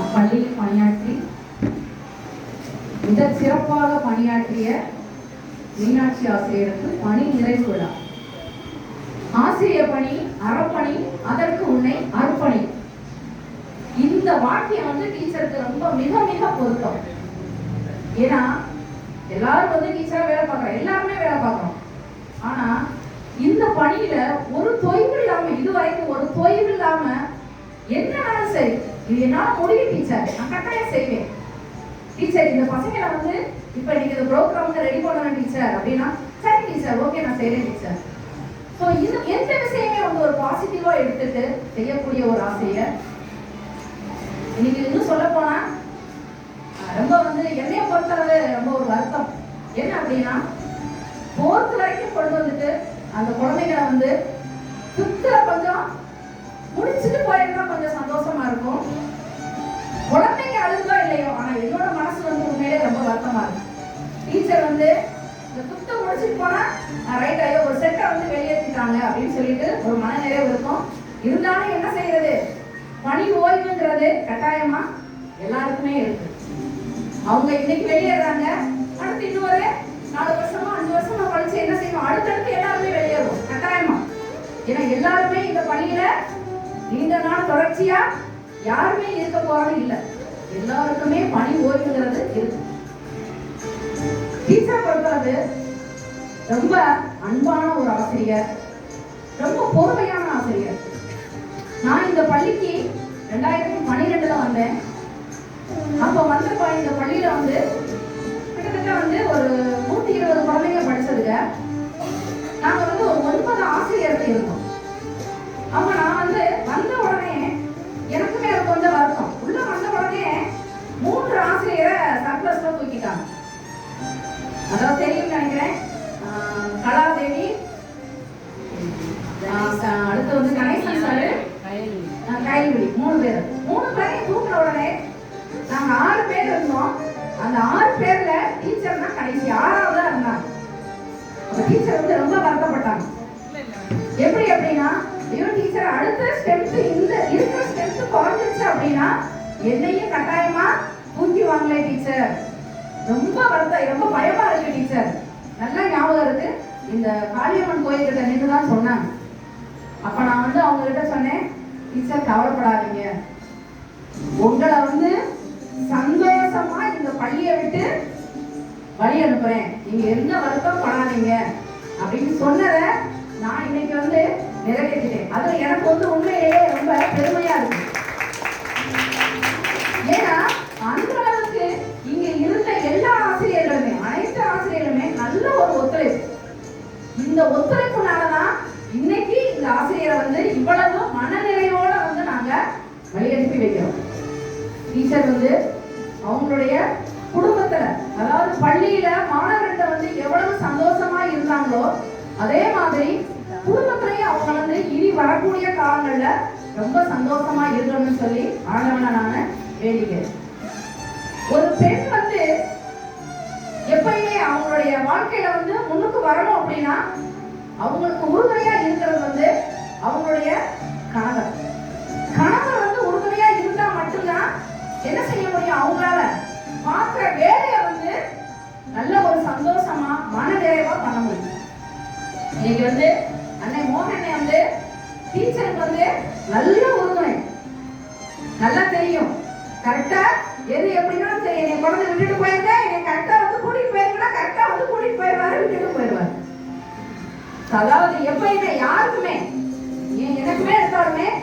அப்பள்ளியில் பணியாற்றி மிக சிறப்பாக பணியாற்றிய மீனாட்சி ஆசிரியருக்கு பணி நிறைவு விழா. ஆசிரிய பணி அறப்பணி அதற்கு உன்னை அர்ப்பணி. இந்த வாக்கியம் வந்து டீச்சருக்கு ரொம்ப மிக மிக பொருத்தம். ஏன்னா எல்லாரும் வந்து டீச்சரா வேலை பார்க்கறோம். எல்லாருமே வேலை பார்க்கறோம். ஆனா இந்த பணியில ஒரு தொய்வு இல்லாம இதுவரைக்கும் ஒரு தொய்வு இல்லாம என்னன்னாலும் சரி இது என்னால முடியும் டீச்சர் நான் கட்டாயம் செய்வேன். டீச்சர் இந்த பசங்களை வந்து இப்ப நீங்க இந்த வந்து ரெடி பண்ணணும் டீச்சர் அப்படின்னா சரி டீச்சர் ஓகே நான் செய்யறேன் டீச்சர் ஸோ இது எந்த விஷயமே வந்து ஒரு பாசிட்டிவா எடுத்துட்டு செய்யக்கூடிய ஒரு ஆசையை இன்னைக்கு இன்னும் சொல்ல போனா ரொம்ப வந்து என்னைய பொறுத்தளவு ரொம்ப ஒரு வருத்தம். என்ன அப்படின்னா போர்த்து வரைக்கும் கொண்டு வந்துட்டு அந்த குழந்தைகளை வந்து டீச்சர் வந்து இந்த ஃபிஃப்த்தை முடிச்சுட்டு போனா ரைட் ஐயோ ஒரு செட்டை வந்து வெளியேற்றிட்டாங்க அப்படின்னு சொல்லிட்டு ஒரு மனநிறைவு இருக்கும். இருந்தாலும் என்ன செய்யறது? பணி ஓய்வுங்கிறது கட்டாயமா எல்லாருக்குமே இருக்கு. அவங்க இன்னைக்கு வெளியேறாங்க அடுத்து இன்னொரு நாலு வருஷமா அஞ்சு வருஷமா கழிச்சு என்ன செய்வோம்? அடுத்தடுத்து எல்லாருமே வெளியேறும் கட்டாயமா. ஏன்னா எல்லாருமே இந்த பணியில நீண்ட நாள் தொடர்ச்சியா யாருமே இருக்க போறது இல்லை. எல்லாருக்குமே பணி ஓய்வுங்கிறது இருக்கு. டீச்சர் பொறுத்தளவு ரொம்ப அன்பான ஒரு ஆசிரியர். ரொம்ப பொறுமையான ஆசிரியர். நான் இந்த பள்ளிக்கு ரெண்டாயிரத்தி பன்னிரெண்டுல வந்தேன். அப்போ வந்தப்ப இந்த பள்ளியில வந்து கிட்டத்தட்ட வந்து ஒரு நூத்தி இருபது குழந்தைங்க படிச்சதுங்க. நாங்க வந்து ஒரு ஒன்பது ஆசிரியர்கள் இருந்தோம். அப்ப நான் வந்து வந்த உடனே எனக்குமே எனக்கு கொஞ்சம் வருத்தம். உள்ள வந்த உடனே மூன்று ஆசிரியரை சர்ப்ளஸ்ல தூக்கிட்டாங்க. அதாவது தெரியும் நினைக்கிறேன். கலாதேவி அடுத்து வந்து கணேசன் சாரு ஆஹ் மூணு பேர். மூணு பேரையும் தூக்குற உடனே நாங்க ஆறு பேர் இருந்தோம். அந்த ஆறு பேர்ல டீச்சர் தான் கடைசி ஆறாவதா இருந்தாங்க. அப்ப டீச்சர் வந்து ரொம்ப வருத்தப்பட்டாங்க. எப்படி அப்படின்னா ஐயோ டீச்சர் அடுத்த ஸ்டெப்ஸ் இந்த இருக்கிற ஸ்டெப்ஸ் குறைஞ்சிருச்சு அப்படின்னா என்னையும் கட்டாயமா தூக்கிவாங்களே டீச்சர் ரொம்ப வருத்தம் ரொம்ப பயமா இருக்கு டீச்சர் நல்லா ஞாபகம் இருக்கு. இந்த காளியம்மன் கோயில்கிட்ட நின்று தான் சொன்னாங்க. அப்ப நான் வந்து அவங்க கிட்ட சொன்னேன் டீச்சர் கவலைப்படாதீங்க. உங்களை வந்து சந்தோஷமா இந்த பள்ளியை விட்டு வழி அனுப்புறேன். நீங்க எந்த வருத்தம் பண்ணாதீங்க அப்படின்னு சொன்னத நான் இன்னைக்கு வந்து நிறைவேற்றிட்டேன். அது எனக்கு வந்து உண்மையிலேயே ரொம்ப பெருமையா இருக்கு. ஏன்னா குடும்பத்துல அதாவது பள்ளியில மாணவர்கள்ட்ட வந்து எவ்வளவு சந்தோஷமா இருந்தாங்களோ அதே மாதிரி குடும்பத்திலையும் அவங்க வந்து இனி வரக்கூடிய காலங்கள்ல ரொம்ப சந்தோஷமா இருக்கணும்னு சொல்லி ஆண்டவனை நான் வேண்டிக்கிறேன். ஒரு பெண் வந்து எப்பயுமே அவங்களுடைய வாழ்க்கையில வந்து முன்னுக்கு வரணும் அப்படின்னா அவங்களுக்கு உறுதுணையா இருக்கிறது வந்து அவங்களுடைய கணவர். கணவர் வந்து உறுதுணையா இருந்தா மட்டும்தான் என்ன செய்ய முடியும்? அவங்களால பார்க்குற வேலையை வந்து நல்ல ஒரு சந்தோஷமா மன நிறைவா பண்ண முடியும். இன்னைக்கு வந்து அன்னை மோகனை வந்து டீச்சருக்கு வந்து நல்ல உறுதுணை. நல்லா தெரியும். கரெக்டா எது எப்படின்னா தெரியும். என் குழந்தை விட்டுட்டு போயிருங்க. என்னை கரெக்டா வந்து கூட்டிட்டு போயிருந்தா கரெக்டா வந்து கூட்டிட்டு போயிடுவாரு விட்டுட்டு போயிடுவாரு. அதாவது எப்பயுமே யாருக்குமே எனக்குமே எடுத்தாலுமே